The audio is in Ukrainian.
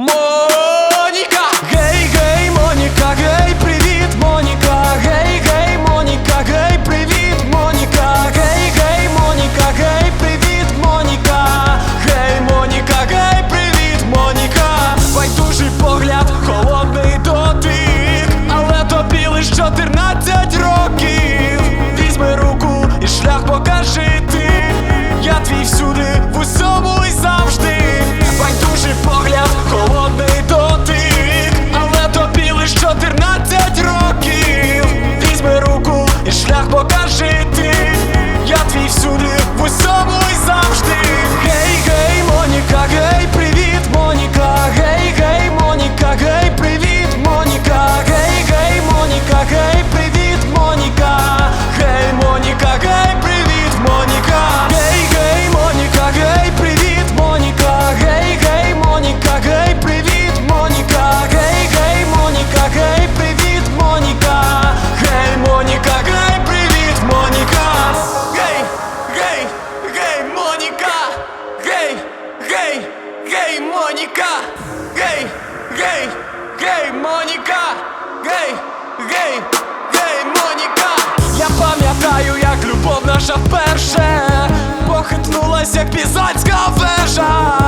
more. with someone Моніка, гей, гей, гей, Моніка, гей, гей, гей, Моніка. Я пам'ятаю, як любов наша перше Похитнулася як пізацька вежа.